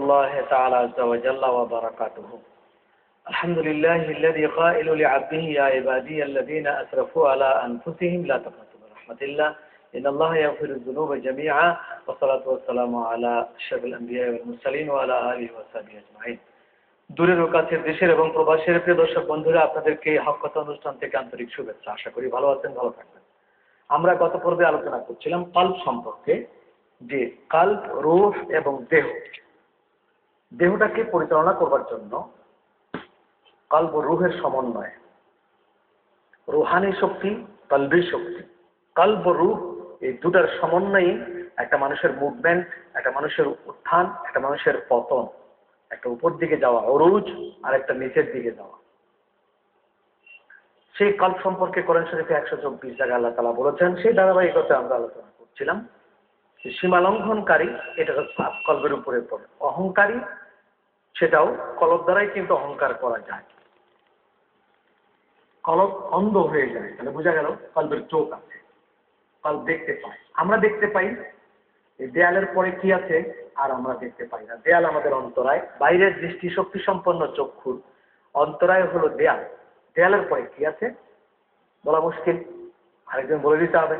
الله تعالى عز وجل وبركاته الحمد لله الذي قائل لعبده يا عبادي الذين أسرفوا على أنفسهم لا تقنطوا من رحمة الله إن الله يغفر الذنوب جميعا والصلاة والسلام على أشرف الأنبياء والمرسلين وعلى آله وصحبه أجمعين দূরের ও কাছের দেশের এবং প্রবাসের প্রিয় দর্শক বন্ধুরা আপনাদেরকে হক কথা অনুষ্ঠান থেকে আন্তরিক শুভেচ্ছা আশা করি ভালো আছেন ভালো থাকবেন আমরা গত পর্বে আলোচনা করছিলাম কাল্প সম্পর্কে যে কাল্প রোহ এবং দেহ দেহটাকে পরিচালনা করবার জন্য কাল্প রুহের সমন্বয়। রুহানি শক্তি কলবি শক্তি। কাল্প রুহ এই দুটার সমন্বয়ে একটা মানুষের মুভমেন্ট একটা মানুষের উত্থান, একটা মানুষের পতন। একটা উপর দিকে যাওয়া, অরুজ, আর একটা নিচের দিকে যাওয়া। সেই কল্প সম্পর্কে করেন শরীফে একশো চব্বিশ জায়গায় আল্লাহ তালা বলেছেন, সেই ধারাবাহিকতা আমরা আলোচনা করছিলাম সীমালঙ্ঘনকারী এটা হচ্ছে কল্পের উপরে পড়ে। অহংকারী সেটাও কলব দ্বারাই কিন্তু অহংকার করা যায়। কলব অন্ধ হয়ে যায়। তাহলে বোঝা গেল কল্পের চোখ আছে। কল্প দেখতে পায়। আমরা দেখতে পাই দেয়ালের পরে কি আছে আর আমরা দেখতে পাই না। দেয়াল আমাদের অন্তরায়, বাইরের দৃষ্টি শক্তি সম্পন্ন চক্ষুর অন্তরায় হলো দেয়াল। দেয়ালের পরে কি আছে? বলা মুশকিল। আরেকজন বলে দিতে হবে।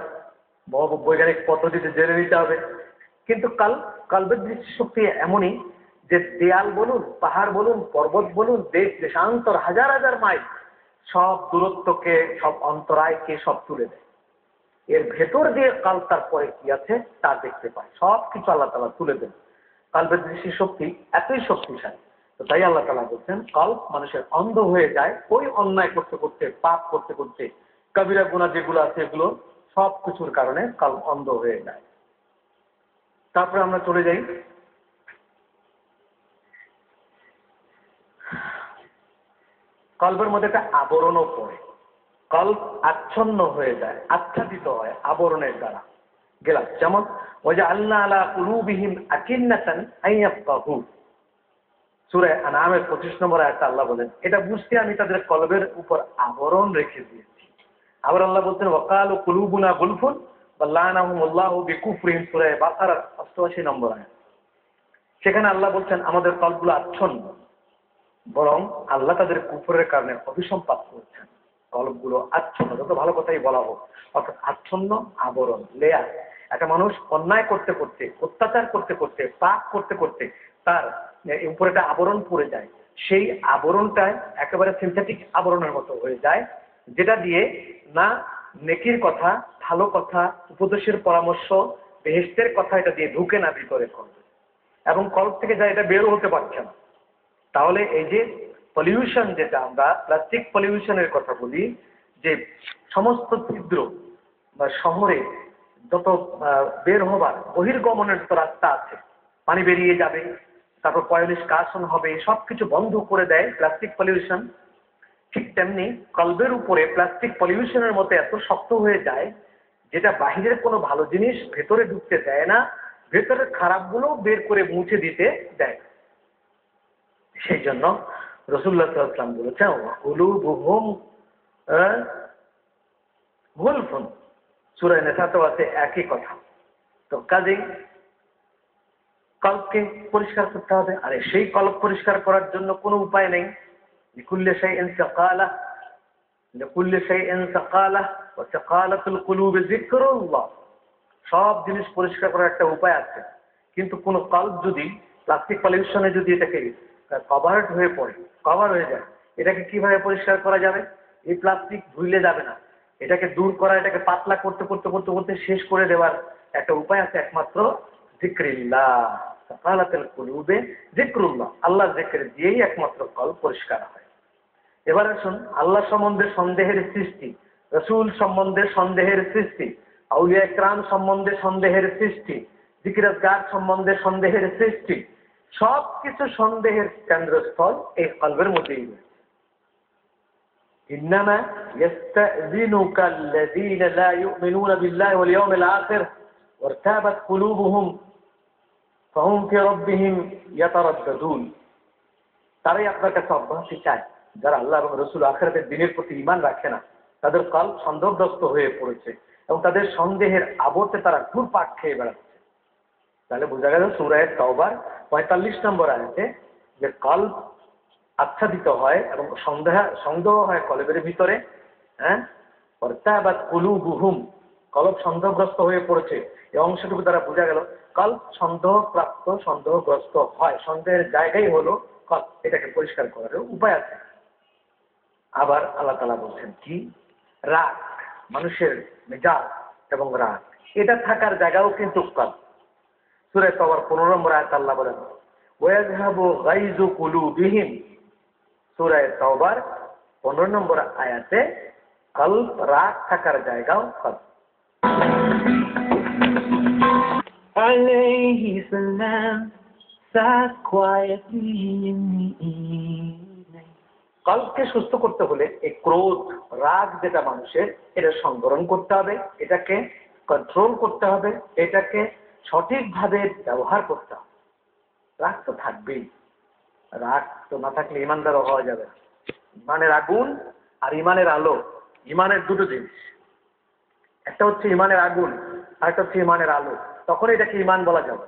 বৈজ্ঞানিক পদ্ধতিতে জেনে নিতে হবে। কিন্তু কাল কালবের দৃষ্টিশক্তি এমনই যে দেয়াল বলুন, পাহাড় বলুন, পর্বত বলুন, দেশ দেশান্তর, হাজার হাজার মাইল, সব দূরত্বকে, সব অন্তরায়কে সব তুলে দেয়। এর ভেতর দিয়ে কাল তারপরে কি আছে, তা দেখতে পায়। সব কিছু আল্লাহ তালা তুলে দেন। কাল্পের দৃষ্টি শক্তি, এতই শক্তিশালী। তো তাই আল্লাহ তালা বলছেন কল্প মানুষের অন্ধ হয়ে যায়, ওই অন্যায় করতে করতে, পাপ করতে করতে, কবিরা গুণা যেগুলো আছে এগুলো, সব কিছুর কারণে কাল অন্ধ হয়ে যায়। তারপরে আমরা চলে যাই কল্পের মধ্যে একটা আবরণও পড়ে। কল্প আচ্ছন্ন হয়ে যায়, আচ্ছাদিত হয় আবরণের দ্বারা। গেলাম। যেমন ওই যে আল্লাহ আলা কুলুবিহীন আকিন্নাতান আইয়াফকাহু। সুরে আনামের পঁচিশ নম্বর একটা আল্লাহ বলেন, এটা বুঝতে আমি তাদের কলবের উপর আবরণ রেখে দিয়েছি। আবার আল্লাহ বলছেন ওকাল ও কুলুবুনা গুলফুন নম্বর সেখানে আল্লাহ বলছেন, আমাদের কলগুলো আচ্ছন্ন। বরং আল্লাহ তাদের কুফরের কারণে অভিসম্পাত করছেন। কলবগুলো আচ্ছন্ন, যত ভালো কথাই বলা হোক, অর্থাৎ আচ্ছন্ন আবরণ লেয়ার একটা মানুষ অন্যায় করতে করতে, অত্যাচার করতে করতে, পাপ করতে করতে তার উপরে একটা আবরণ পড়ে যায়। সেই আবরণটায় একেবারে সিনথেটিক আবরণের মতো হয়ে যায়, যেটা দিয়ে না নেকির কথা, ভালো কথা, উপদেশের পরামর্শ বেহেস্তের কথা এটা দিয়ে ঢুকে না ভিতরে করবে এবং কল্প থেকে যা এটা বেরো হতে পারছে না। তাহলে এই যে পলিউশন যেটা আমরা প্লাস্টিক পলিউশনের কথা বলি, যে সমস্ত ছিদ্র বা শহরে যত বের হবার বহির্গমনের তো রাস্তা আছে, পানি বেরিয়ে যাবে, তারপর পয়নিষ্কাশন হবে সব কিছু বন্ধ করে দেয় প্লাস্টিক পলিউশন ঠিক তেমনি কলবের উপরে প্লাস্টিক পলিউশনের মতো এত শক্ত হয়ে যায়, যেটা বাহিরের কোনো ভালো জিনিস ভেতরে ঢুকতে দেয় না, ভেতরের খারাপগুলো বের করে মুছে দিতে দেয়। সেই জন্য রসুল্লাহ সাল্লাম বলেছেন হুলু বুহুম গুলফুন। সুরায় নেশাতেও আছে একই কথা। তো কাজেই কল্পকে পরিষ্কার করতে হবে, আরে সেই কল্প পরিষ্কার করার জন্য কোনো উপায় নেই। লিকুল্লে সেই ইনসাকালা লিকুল্লে সেই ইনসাকালা ও সাকালাতুল কুলুবে জিক্রুল্লাহ সব জিনিস পরিষ্কার করার একটা উপায় আছে। কিন্তু কোনো কল্প যদি, প্লাস্টিক পলিউশনে যদি এটাকে কভার্ড হয়ে পড়ে কভার হয়ে যায়। এটাকে কীভাবে পরিষ্কার করা যাবে? এই প্লাস্টিক ধুইলে যাবে না। এটাকে দূর করা, এটাকে পাতলা করতে করতে করতে করতে শেষ করে দেওয়ার একটা উপায় আছে একমাত্র সকালাতের কুলুবে আল্লাহ দিয়েই একমাত্র কল পরিষ্কার হয়। এবার আসুন, আল্লাহ সম্বন্ধে সন্দেহের সৃষ্টি, রসুল সম্বন্ধে সন্দেহের সৃষ্টি আউলিয়া ইকরাম সম্বন্ধে সন্দেহের সৃষ্টি জিকিরাজগার সম্বন্ধে সন্দেহের সৃষ্টি। সব কিছু সন্দেহের কেন্দ্রস্থল এই কলবের মধ্যেই রয়েছে إنما يستأذنك الذين لا يؤمنون بالله واليوم الآخر وارتابت قلوبهم فهم في ربهم يترددون তারাই আপনার কাছে অব্যাহতি চায় যারা আল্লাহ এবং রসুল আখেরাতের দিনের প্রতি ইমান রাখে না তাদের কাল সন্দেহগ্রস্ত হয়ে পড়েছে এবং তাদের সন্দেহের আবর্তে তারা ঘুরপাক খেয়ে বেড়াচ্ছে তাহলে বোঝা গেল সুরায় তওবার পঁয়তাল্লিশ নম্বর আয়াতে যে কল্প আচ্ছাদিত হয় এবং সন্দেহ সন্দেহ হয় কলবের ভিতরে হ্যাঁ? অর্থাৎ কুলু গুহুম কলব সন্দেহগ্রস্ত হয়ে পড়েছে। এই অংশটুকু দ্বারা বোঝা গেল কল্প সন্দেহপ্রাপ্ত, সন্দেহগ্রস্ত হয়। সন্দেহের জায়গাই হলো কল্প। এটাকে পরিষ্কার করার উপায় আছে। আবার আল্লাহ তালা বলছেন কি? রাগ, মানুষের মেজাজ এবং রাগ। এটা থাকার জায়গাও কিন্তু কল্প। সুরে তবার পনেরো নম্বর আয়াত আল্লাহ বলেন ওয়াজহাবু গাইজু কুলুবিহিম সূরা তওবার 15 নম্বর আয়াতে কল্প রাগ থাকার জায়গাও কল্প Alayhi salam sat quietly in the evening. কল্পকে সুস্থ করতে হলে এই ক্রোধ রাগ যেটা মানুষের এটা সংবরণ করতে হবে এটাকে কন্ট্রোল করতে হবে এটাকে সঠিকভাবে ব্যবহার করতে হবে। রাগ তো থাকবেই। রাগ তো না থাকলে ইমানদারও হওয়া যাবে ইমানের আগুন আর ইমানের আলো, ইমানের দুটো জিনিস। একটা হচ্ছে ইমানের আগুন, আর একটা হচ্ছে ইমানের আলো। তখন এটাকে ইমান বলা যাবে।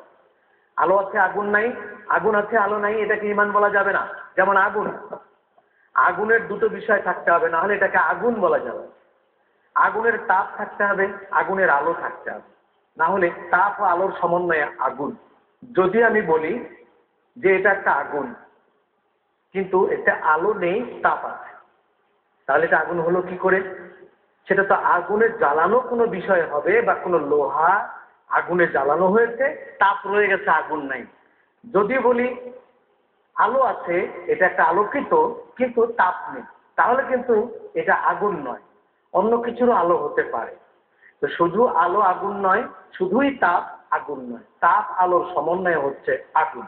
আলো আছে, আগুন নাই। আগুন আছে, আলো নাই, এটাকে ইমান বলা যাবে না। যেমন আগুন। আগুনের দুটো বিষয় থাকতে হবে না হলে এটাকে আগুন বলা যাবে। আগুনের তাপ থাকতে হবে, আগুনের আলো থাকতে হবে। না হলে তাপ ও আলোর সমন্বয়ে আগুন। যদি আমি বলি যে এটা একটা আগুন, কিন্তু এটা আলো নেই, তাপ আছে। তাহলে এটা আগুন হলো কি করে? সেটা তো আগুনে জ্বালানো কোনো বিষয় হবে বা কোনো লোহা আগুনে জ্বালানো হয়েছে, তাপ রয়ে গেছে, আগুন নাই। যদি বলি আলো আছে, এটা একটা আলোকিত, কিন্তু তাপ নেই, তাহলে কিন্তু এটা আগুন নয়। অন্য কিছুরও আলো হতে পারে। তো শুধু আলো আগুন নয়, শুধুই তাপ আগুন নয়। তাপ, আলোর সমন্বয় হচ্ছে আগুন।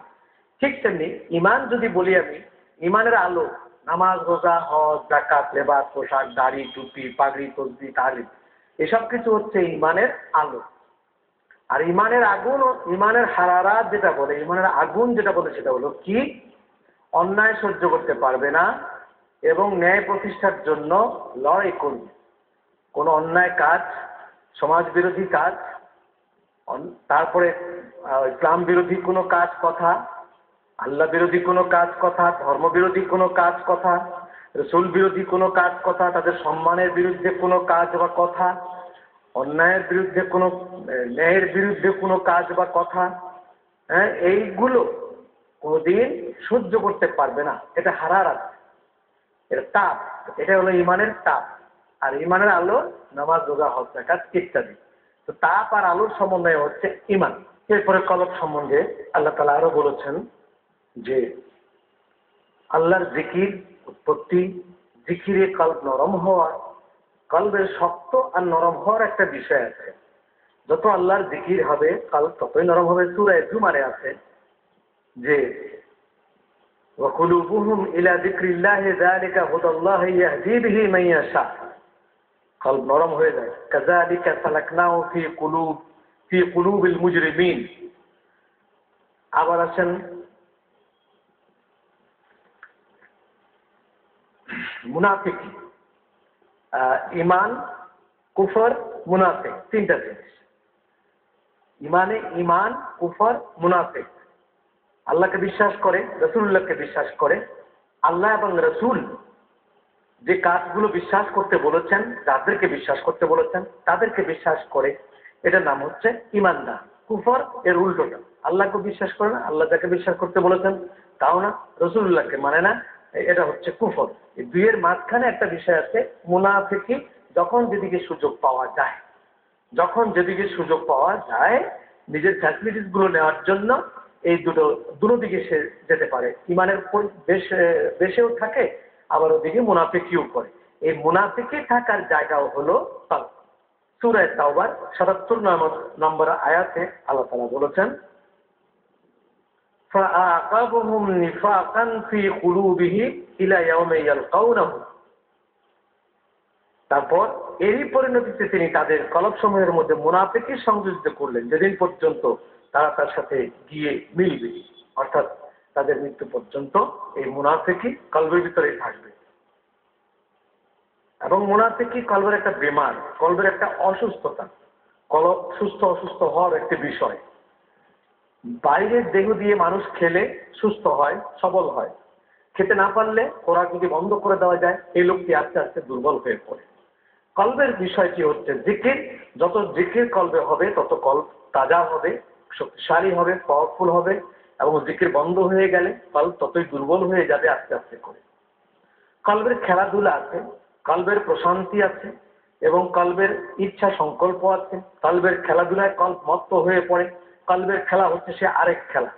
ঠিক তেমনি ইমান যদি বলি আমি, ইমানের আলো নামাজ, রোজা, হজ জাকাত লেবাস, পোশাক, দাড়ি, টুপি, পাগড়ি, তসবি, তালিম, এসব কিছু হচ্ছে ইমানের আলো। আর ইমানের আগুন ও ইমানের হারারাত যেটা বলে, ইমানের আগুন যেটা বলে সেটা হলো কি? অন্যায় সহ্য করতে পারবে না এবং ন্যায় প্রতিষ্ঠার জন্য লড়াই করবে। কোনো অন্যায় কাজ সমাজ বিরোধী কাজ তারপরে ইসলাম বিরোধী কোনো কাজ কথা আল্লাহ বিরোধী কোনো কাজ কথা ধর্ম বিরোধী কোনো কাজ কথা রসুল বিরোধী কোনো কাজ কথা, তাদের সম্মানের বিরুদ্ধে কোনো কাজ বা কথা, অন্যায়ের বিরুদ্ধে কোনো ন্যায়ের বিরুদ্ধে কোনো কাজ বা কথা হ্যাঁ এইগুলো কোনোদিন সহ্য করতে পারবে না। এটা হারারাত এটা তাপ। এটা হলো ইমানের তাপ। আর ইমানের আলো নামাজ রোজা হজ জাকাত ইত্যাদি তো তাপ আর আলোর সমন্বয় হচ্ছে ইমান এরপরে কলব সম্বন্ধে আল্লাহ তালা আরো বলেছেন যে আল্লাহর জিকির উৎপত্তি জিকিরে কল্প নরম হওয়া কল্পের শক্ত আর নরম হওয়ার একটা বিষয় আছে যত আল্লাহর জিকির হবে কল্প ততই নরম হবে সুরায় জুমারে আছে যে وقلوبهم إلى ذكر الله ذلك هدى الله يهدي به من يشاء কল্প নরম হয়ে যায়। কাজালিকা সালাকনাও ফি কুলুব, ফি কুলুবিল মুজরিমিন। আবার আছেন মুনাফিক ইমান কুফর, মুনাফিক, তিনটা জিনিস। ইমানে ইমান কুফর, মুনাফিক। আল্লাহকে বিশ্বাস করে রসুল্লাহকে বিশ্বাস করে। আল্লাহ এবং রসুল যে কাজগুলো বিশ্বাস করতে বলেছেন, যাদেরকে বিশ্বাস করতে বলেছেন, তাদেরকে বিশ্বাস করে এটার নাম হচ্ছে ইমানদার কুফর এর উল্টোটা। আল্লাহকে বিশ্বাস করে না, আল্লাহ যাকে বিশ্বাস করতে বলেছেন, তাও না রসুল্লাহকে মানে না, এটা হচ্ছে কুফর। এই দুইয়ের মাঝখানে একটা বিষয় আছে, মুনাফিকি যখন যেদিকে সুযোগ পাওয়া যায়। যখন যেদিকে সুযোগ পাওয়া যায়, নিজের ফ্যাসিলিটিসগুলো নেওয়ার জন্য এই দুটো দুটো দিকে সে যেতে পারে। ইমানের বেশ, বেশেও থাকে আবার ওদিকে মুনাফিকিও করে এই মুনাফিকি থাকার জায়গাও হলো তাও সুরায় তাওবার সাতাত্তর নম্বর আয়াতে আল্লাহ তালা বলেছেন فَأَعْقَبَهُمْ نِفَاقًا فِي قُلُوبِهِمْ إِلَى يَوْمِ يَلْقَوْنَهُ তারপর এরই পরিণতিতে তিনি তাদের কলবসমূহের মধ্যে মুনাফিকি সংযোজিত করলেন যেদিন পর্যন্ত তারা তার সাথে গিয়ে মিলবে অর্থাৎ তাদের মৃত্যু পর্যন্ত এই মুনাফিকি কলবের ভিতরেই থাকবে। এবং মুনাফিকি কলবের একটা বেমার, কলবের একটা অসুস্থতা কলব সুস্থ অসুস্থ হওয়ার একটি বিষয়। বাইরের দেহ দিয়ে মানুষ খেলে সুস্থ হয়, সবল হয়। খেতে না পারলে খোরাক যদি বন্ধ করে দেওয়া যায়, এই লোকটি আস্তে আস্তে দুর্বল হয়ে পড়ে। কল্পের বিষয়টি হচ্ছে জিকির। যত জিকির কল্পে হবে, তত কল্প তাজা হবে, শক্তিশালী হবে পাওয়ারফুল হবে। এবং জিকির বন্ধ হয়ে গেলে কল্প ততই দুর্বল হয়ে যাবে আস্তে আস্তে করে। কল্পের খেলাধুলা আছে কল্পের প্রশান্তি আছে এবং কল্পের ইচ্ছা সংকল্প আছে। কল্পের খেলাধুলায় কল্প মত্ত হয়ে পড়ে। কল্পের খেলা হচ্ছে সে আরেক খেলা।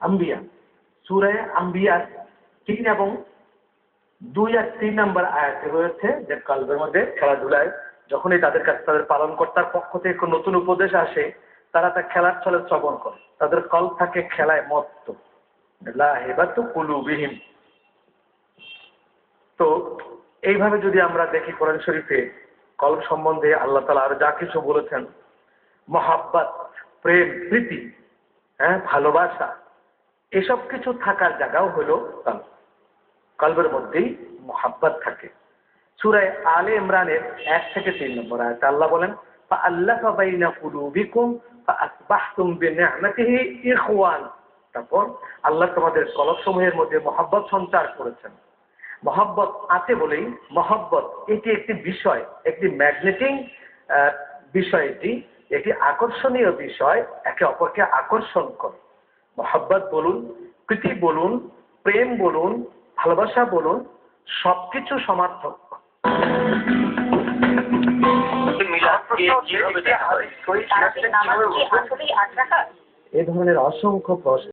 আম্বিয়া। আম্বিয়া এবং দুই আর তিন নম্বর আয়াতে রয়েছে যে কল্পের মধ্যে খেলাধুলায় যখনই তাদের কাছে তাদের পালনকর্তার পক্ষ থেকে কোনো নতুন উপদেশ আসে, তারা তা খেলার ছলে শ্রবণ করে। তাদের কল থাকে খেলায় মত্ত। লাহেবাতু কুলুবিহিম। তো এইভাবে যদি আমরা দেখি কোরআন শরীফে কলব সম্বন্ধে আল্লাহ তালা আর যা কিছু বলেছেন, মহাব্বাত, প্রেম, প্রীতি হ্যাঁ ভালোবাসা, এসব কিছু থাকার জায়গাও হলো কলব। কলবের মধ্যেই মহাব্বাত থাকে সুরায় আলে ইমরানের এক থেকে তিন নম্বর আয়াত আল্লাহ বলেন فألف بين قلوبكم فأصبحتم بنعمته إخوان তারপর আল্লাহ তোমাদের কলব সমূহের মধ্যে মহাব্বত সঞ্চার করেছেন মহাব্বত আছে বলেই মহাব্বত এটি একটি বিষয় একটি ম্যাগনেটিং বিষয় এটি একটি আকর্ষণীয় বিষয় একে অপরকে আকর্ষণ করে মহাব্বত বলুন প্রীতি বলুন প্রেম বলুন ভালোবাসা বলুন সবকিছু সমার্থক। এ ধরনের অসংখ্য প্রশ্ন।